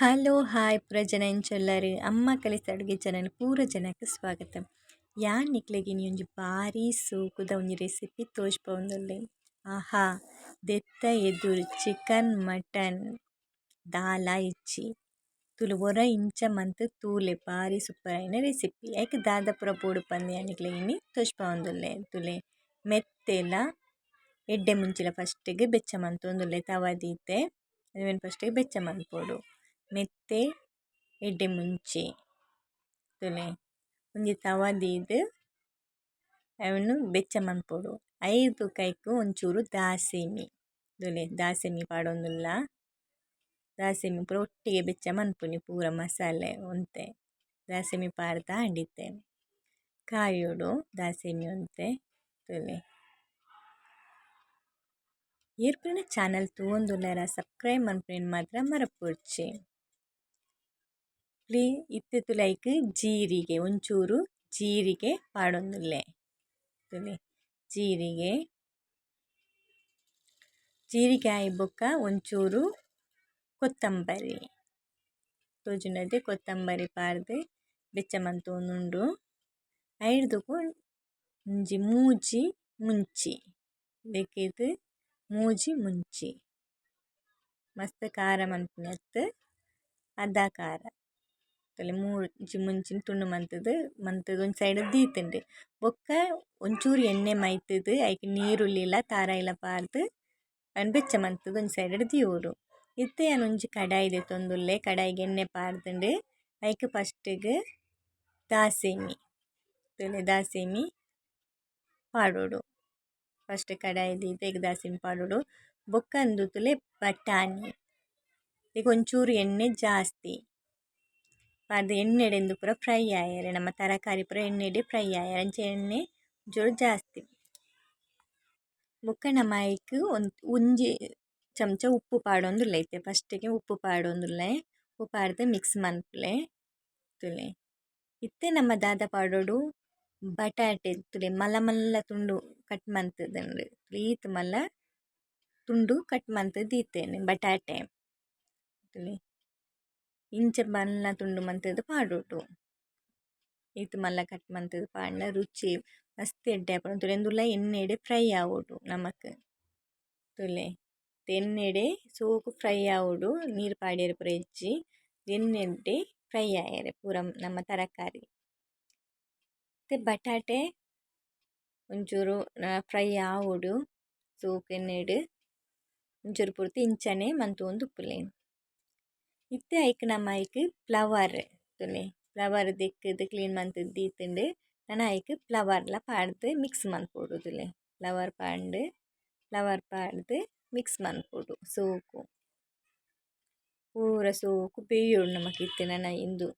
Hello, hi ಪೂರ ಜನ ಎಂಚೊಲ್ಲರು. ಅಮ್ಮ ಕಲಿಸ ಅಡುಗೆ ಚಾನಲ್ ಪೂರ ಜನಕ್ಕೆ ಸ್ವಾಗತ ಯಾನ್ ನಿಕ್ಲೆಗಿನಿ ಒಂಜು ಬಾರಿ ಸೂಕುದ ಒಂಜಿ ರೆಸಿಪಿ ತೋಜ್ಪಾವೊಂದುಲ್ಲೆ ಆಹಾ, ದೆತ್ತ ಎದುರು ಚಿಕನ್, ಮಟನ್, ದಾಲ ಇಚ್ಚಿ ತುಲು ಒರ ಇಂಚ, ಮಂತ್, ತೂಲೆ. ಬಾರಿ ಸೂಪರ್ ಆಯಿನ ರೆಸಿಪಿ. ಐಕ್ ದಾದ ಪೂರ ಬೋಡು ಪಂದ್ ನಿಕ್ಲೆಗೆ ನೀ ತೋಜ್ಪಾವೊಂದುಲ್ಲೆ ತುಲೆ. ಮೆತ್ತೆಲ, ಎಡ್ಡೆ ಮುಂಚಿಲ ಫಸ್ಟಿಗೆ ಬೆಚ್ಚ ಮಂತೊಂದುಲ್ಲೆ ತವದೀತೆ ದೀತೆ ಅವೆನ್ ಫಸ್ಟಿಗೆ ಬೆಚ್ಚ ಮನ್ಪೊಡು ಮೆತ್ತೆ ಎಡ್ಡೆ ಮುಂಚೆ. ತುಲೆ ಒಂಜಿ ತವ ದೀದ್ ಅವನ್ನು ಬೆಚ್ಚ ಮನ್ಪೊಡು. ಐದು ಕೈಕ್ ಒಂಚೂರು ದಾಸೇಮಿ. ದುಲೆ ದಾಸೆಮಿ ಪಾಡೊಂದುಲ್ಲ. ದಾಸೆಮಿ ಪೂರ ಒಟ್ಟಿಗೆ ಬೆಚ್ಚ ಮನ್ಪುನಿ, ಪೂರ ಮಸಾಲೆ ಒಂತೆ. ದಾಸೆಮಿ ಪಾಡ್ದ ಅಂಡಿತೆ ಕಾಯೋಡು ದಾಸೆಮಿ ಒಂತೆ. ತುಲೆ. ಏರ್ಪುರನ ಚಾನಲ್ ತೂವೊಂದುಲ್ಲೆರ, ಸಬ್ಸ್ಕ್ರೈಬ್ ಮನ್ಪುನೆನ್ ಮಾತ್ರ ಮರಪೊಡ್ಚಿ ಪ್ಲೀ ಇತ್ತಿತ್ತುಲೈಕ್ ಜೀರಿಗೆ, ಒಂಚೂರು ಜೀರಿಗೆ ಪಾಡೊಂದುಲ್ಲೆ ಜೀರಿಗೆ ಜೀರಿಗೆ ಬೊಕ್ಕ, ಒಂಚೂರು ಕೊತ್ತಂಬರಿ. ತೋಜುಂಡತೆ ಕೊತ್ತಂಬರಿ ಪಾಡ್ದ್ ಬೆಚ್ಚ ಮಂತೊಂದುಂಡು ಐರ್ದುಗು ಒಂಜಿ ಮೂಜಿ ಮುಂಚಿ. ಬೇಕಿದ್ ಮೂಜಿ ಮುಂಚಿ. ಮಸ್ತ್ ಖಾರ ಮನ್ಪುನತ್ ಅದ ಕಾರ ಬೊಕಲೆ ಮೂರು ಮುಂಚಿನ ತುಂಡು ಮಂತದು ಮಂತದ ಒಂದು ಸೈಡ್ ದೀತುಂಡು ಬೊಕ್ಕ ಒಂಚೂರು ಎಣ್ಣೆ ಮೈತುದು ಐಕ್ ನೀರುಳ್ಳಿಲ ಇಲ್ಲ ಪಾರ್ದ್ ಅನ್ ಬೆಚ್ಚ ಮಂತುದು ಒಂಜಿ ಸೈಡ್ ದೀವೊಡು ಇತ್ತೆ ಕಡಾಯಿ ತೊಂದುಲ್ಲೆ ಕಡಾಯಿಗೆ ಎಣ್ಣೆ ಪಾರ್ದುಂಡು ಐಕ್ ಫಸ್ಟಿಗೆ ದಾಸೇಮಿ ತಲೆ ದಾಸೇಮಿ ಪಾಡೋಡು ಫಸ್ಟ್ ಕಡಾಯಿ ದೀದ್ ದಾಸೇಮಿ ಪಾಡೋಡು ಬೊಕ್ಕ ಅಂದು ಬಟಾಣಿ ಈಗ ಒಂಚೂರು ಎಣ್ಣೆ ಜಾಸ್ತಿ ಪಾಡ್ದ್ ಎಣ್ಣೆಡೆಂದು ಪೂರ ಫ್ರೈ ಆಯರೆ, ನಮ್ಮ ತರಕಾರಿ ಪೂರ ಎಣ್ಣೆಡೆ ಫ್ರೈ ಆಯರೆ. ಅಂಚ ಎಣ್ಣೆ ಜೋರು ಜಾಸ್ತಿ. ಬೊಕ್ಕ ನಮ ಐಕ್ ಉಂಜಿ ಚಮಚ ಉಪ್ಪು ಪಾಡೊಂದುಲ್ಲ ಇತ್ತೆ ಫಸ್ಟಿಗೆ ಉಪ್ಪು ಪಾಡೊಂದುಲ್ಲೆ, ಉಪ್ಪು ಪಾಡ್ದೆ ಮಿಕ್ಸ್ ಮನ್ಪುಲೆ ತುಲೆ ಇತ್ತೆ ನಮ್ಮ ದಾದ ಪಾಡೋಡು ಬಟಾಟೆ ತುಲೆ ಮಲ್ಲ ಮಲ್ಲ ತುಂಡು ಕಟ್ ಮಂತುದುಂಡು ಈತ್ ಮಲ್ಲ ತುಂಡು ಕಟ್ ಮಂತದ್ದು ಇತ್ತೇನೆ ಬಟಾಟೆ. ತುಲೆ ಇಂಚ ಮಲ್ಲ ತುಂಡು ಮಂತುದು ಪಾಡೊಡು ಈತ್ ಮಲ್ಲ ಕಟ್ ಮಂತುದು ಪಾಂಡ ರುಚಿ ಮಸ್ತ್ ಎಡ್ಡೆ ಆಪುಂಡು ತುಲೆ ಉಂದುಲ ಎಣ್ಣೆಡ್ ಫ್ರೈ ಆವೊಡು ನಮಕ್ ತುಲೆ ಎಣ್ಣೆಡೆ ಸೋಕು ಫ್ರೈ ಆವೊಡು ನೀರ್ ಪಾಡ್ಯರೆ ಪೂರ ಹೆಚ್ಚಿ ಎಣ್ಣೆಡೆ ಫ್ರೈ ಆಯೆರೆ ಪೂರ ನಮ ತರಕಾರಿ ಮತ್ತೆ ಬಟಾಟೆ ಒಂಚೂರು ಫ್ರೈ ಆವೊಡು ಸೋಕು ಎಣ್ಣೆಡ್ ಒಂಚೂರು ಪೂರ್ತಿ ಇಂಚನೆ ಮಂತೊಂದು ಉಪ್ಪುಲೆನ್ ಇತ್ತೆ ಐಕ್ ನಮ ಐಕ್ ಫ್ಲವರ್ ತುಲೆ ಫ್ಲವರ್ ದೆಕ್ಕುದು ಕ್ಲೀನ್ ಮಂತುದು ದೀತುಂಡು ನನ ಐಕ್ ಫ್ಲವರ್ಲ ಪಾಡ್ದ್ ಮಿಕ್ಸ್ ಮನ್ಪೊಡು ತುಲೆ ಫ್ಲವರ್ ಪಾಂಡ್ ಫ್ಲವರ್ ಪಾಡ್ದ್ ಮಿಕ್ಸ್ ಮನ್ಪೊಡು ಸೋಕು ಪೂರ ಸೋಕು ಬೇಯೊಡು ನಮಕ್ ಇತ್ತೆ ನನ ಇಂದು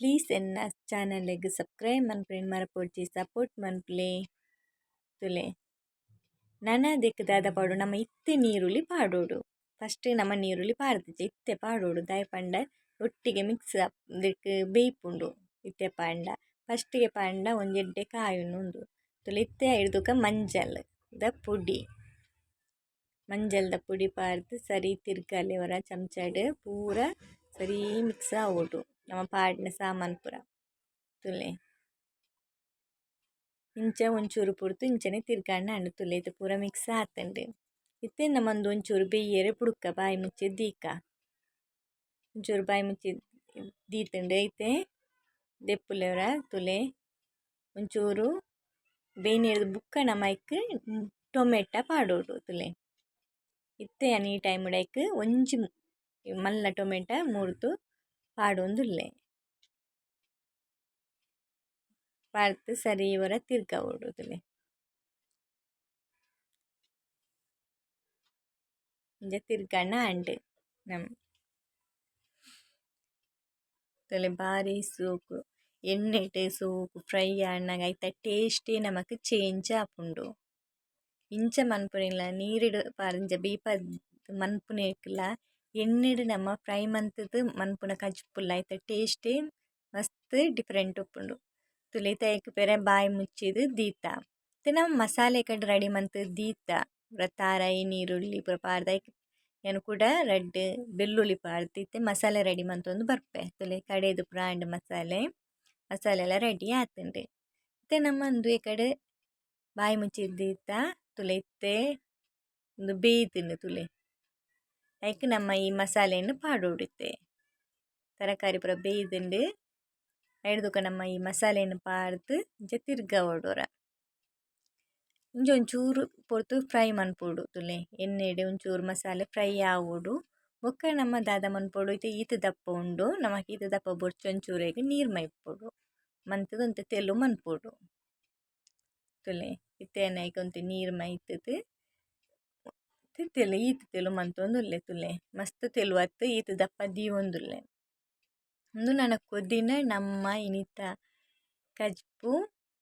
ಪ್ಲೀಸ್ ಎನ್ನ ಚಾನಲ್ಲೆಗ್ ಸಬ್ಸ್ಕ್ರೈಬ್ ಮನ್ಪುವೆನ್ ಮರಪೊಡ್ಜಿ ಸಪೋರ್ಟ್ ಮನ್ಪುಲೆ ನನ ದೆಕ್ ದಾದ ಪಾಡೊಡು ನಮ ಇತ್ತೆ ನೀರುಳ್ಳಿ ಪಾಡೊಡು ನಮ ನೀರುಳ್ಳಿ ಪಾರ್ದಿಜೆ ಇತ್ತೆ ಪಾಡೊಡು ದಾಯೆ ಪಂಡ ಒಟ್ಟಿಗೆ ಮಿಕ್ಸ್ ದೆಕ್ ಬೇಯ್ಪುಂಡು ಇತ್ತೆ ಪಾಂಡ ಫಸ್ಟಿಗೆ ಪಾಂಡ ಒಂಜಿ ಎಡ್ಡೆ ಕಾಯುಂಡು ತುಲೆ ಇತ್ತೆ ಐರ್ದುಕ ಮಂಜಲ್ ದ ಪುಡಿ ಮಂಜಲ್ದ ಪುಡಿ ಪಾರ್ದ್ ಸರಿ ತಿರ್ಗಲೆ ಒರ ಚಮಚಡ್ ಪೂರ ಸರಿ ಮಿಕ್ಸ್ ಆವೊಡು ನಮ ಪಾಡ್ನ ಸಾಮಾನು ಪೂರ ತುಲೆ ಇಂಚ ಒಂಚೂರು ಪುರ್ತು ಇಂಚನೆ ತಿರ್ಗಾಂಡ ಆಂಡ್ ತುಲೆ ಇದು ಪೂರ ಮಿಕ್ಸ್ ಆತುಂಡು ಇತ್ತೆ ನಮಂದು ಒಂಚೂರು ಬೆಯ್ಯರೆ ಪುಡುಕ ಬಾಯಿ ಮುಚ್ಚಿ ದೀಕ ಒಂಚೂರು ಬಾಯಿ ಮುಚ್ಚಿ ದೀತುಂಡು ಐತೆ ದೆಪ್ಪುಲೆವರ ತುಲೆ ಒಂಚೂರು ಬೇಯ್ನೆರ್ದ್ ಬುಕ್ಕಣ ಮೈಕ್ ಟೊಮೆಟ ಪಾಡೋಡು ತುಲೆ ಇತ್ತೆ ಅನಿ ಟೈಮ್ ಡೈಕ್ ಒಂಜಿ ಮಲ್ಲ ಟೊಮೆಟ ಮೂರ್ತು ಪಾಡೊಂದುಲ್ಲೆ ಪಾಡ್ದ್ ಸರಿ ಇವರ ತಿರ್ಗ ತುಲೆ ಇಂಚ ತಿರ್ಗಂಡ ಆಂಡ್ ನಮ ತುಲೆ ಬಾರಿ ಸೋಕು ಎಣ್ಣೆಟ್ ಸೋಕು ಫ್ರೈ ಆಂಡಾಂಗ ಐತ ಟೇಸ್ಟೇ ನಮಕ್ ಚೇಂಜ್ ಆಪುಂಡು ಇಂಚ ಮನ್ಪುನಿಲ ನೀರುಡು ಪಾರ್ದ್ ಬೀಪ ಮನ್ಪುನೆಕ್ಲ ಎಣ್ಣೆಡ್ ನಮ ಫ್ರೈ ಮಂತುದು ಮನ್ಪುನ ಕಜುಪ್ಪುಲ ಐತ ಟೇಸ್ಟೇ ಮಸ್ತ್ ಡಿಫರೆಂಟ್ ಉಪ್ಪುಂಡು ತುಲೆ ಐತ ಐಕ್ ಪೂರ ಬಾಯಿ ಮುಚ್ಚಿದ್ ದೀತ ಇತ್ತೆ ನಮ ಮಸಾಲೆಕಡ್ ರೆಡಿ ಮಂತುದು ದೀತ ಪೂರ ತಾರಾಯಿ ನೀರುಳ್ಳಿ ಪೂರ ಪಾರ್ದ್ ಐಕ್ ಏನು ಕೂಡ ರಡ್ಡ್ ಬೆಳ್ಳುಳ್ಳಿ ಪಾಡ್ದಿತ್ತೆ ಮಸಾಲೆ ರೆಡಿ ಮಂತೊಂದು ಬರ್ಪೆ ತುಲೆ ಕಡೆದು ಪ್ರಾಂಡ್ ಮಸಾಲೆ ಮಸಾಲೆ ಎಲ್ಲ ರೆಡಿ ಆತುಂಡು ಇತ್ತೆ ನಮ ಉಂದು ಕಡೆ ಬಾಯಿ ಮುಚ್ಚಿದ್ದಿತ್ತ ತುಲೆ ಇತ್ತೆ ಉಂದು ಬೇಯ್ದುಂಡು ತುಲೆ ಐಕ್ ನಮ್ಮ ಈ ಮಸಾಲೆನ್ ಪಾಡೊಡುತ್ತೆ ತರಕಾರಿ ಪೂರ ಬೇಯ್ದುಂಡು ಐರ್ದುಕ ನಮ್ಮ ಈ ಮಸಾಲೆನ್ ಪಾರ್ದ್ ಇಂಚ ತಿರ್ಗ ಕೊಡೊರ ಇಂಚ ಒಂಚೂರು ಪೊರ್ತು ಫ್ರೈ ಮನ್ಪೊಡು ತುಲೆ. ಎಣ್ಣೆಡ್ ಒಂಚೂರು ಮಸಾಲೆ ಫ್ರೈ ಆವೊಡು. ಬೊಕ್ಕ ನಮ ದಾದ ಮನ್ಪೊಡು ಇತ್ತೆ ಈತ ದಪ್ಪ ಉಂಡು. ನಮಕ್ ಈತ ದಪ್ಪ ಬೊರ್ಚೊಂಚೂರೆಗ್ ನೀರ್ ಮೈಪೊಡು. ಮಂತುದು ಒಂತೆ ತೆಲು ಮನ್ಪೊಡು. ತುಲೆ, ಇತ್ತೆ ಐಕ್ ಒಂತೆ ನೀರ್ ಮೈತ್ದ್. ತಿರ್ತುಲೆ ಈತ್ ತೆಲು ಮಂತೊಂದುಲ್ಲೆ ತುಲೆ. ಮಸ್ತ್ ತೆಲು ಅತ್ತ್, ಈತ ದಪ್ಪ ದೀವೊಂದುಲ್ಲೆ ಉಂದು ಕೊದ್ದಿನ ನಮ್ಮ ಇನಿತ ಕಜ್ಪು,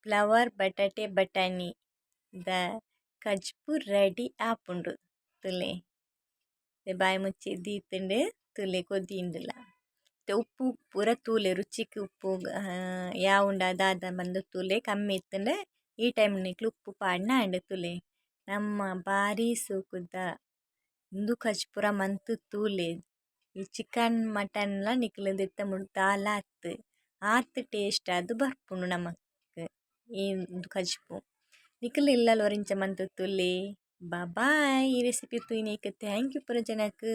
ಫ್ಲವರ್, ಬಟಾಟೆ, ಬಟಾಣಿ. ದ ಕಜ್ಪು ರೆಡಿ ಆಪುಂಡು ತುಲೆ ಬಾಯಿ ಮುಚ್ಚಿ ದೀತುಂಡು ತುಲೆ ಕೊದ್ದಿಂಡುಲ ಉಪ್ಪು ಪೂರ ತೂಲೆ ರುಚಿಗ್ ಉಪ್ಪು ಯಾವುಂಡ ದಾದ ಪಂದ್ ತೂಲೆ ಕಮ್ಮಿ ಇತ್ತಂಡ ಈ ಟೈಮ್ ನಿಕ್ಲ್ ಉಪ್ಪು ಪಾಡ್ನ ಆಂಡ್ ತುಲೆ ನಮ್ಮ ಬಾರಿ ಶೋಕುದ ಉಂದು ಕಜ್ ಪೂರ ಮಂತ್ ತೂಲೆ ಈ ಚಿಕನ್ ಮಟನ್ಲ ನಿಕ್ಲ್ ದೆತ್ತ ಮುಲ್ಪ ದಾಲ ಆತ್ ಆತ್ ಟೇಸ್ಟ್ ಆದ್ ಬರ್ಪುಂಡು ನಮಕ್ ಈ ಕಜ್ಪು ನಿಕುಲು ಇಲ್ಲಲ್ ಒರಿಂಚ ಮಂತುದು ತುಲೆ ಬ ಬಾಯ್ ಈ ರೆಸಿಪಿ ತೂಯಿನಿಕ್ ಥ್ಯಾಂಕ್ ಯು ಪೂರ ಜನಕ್.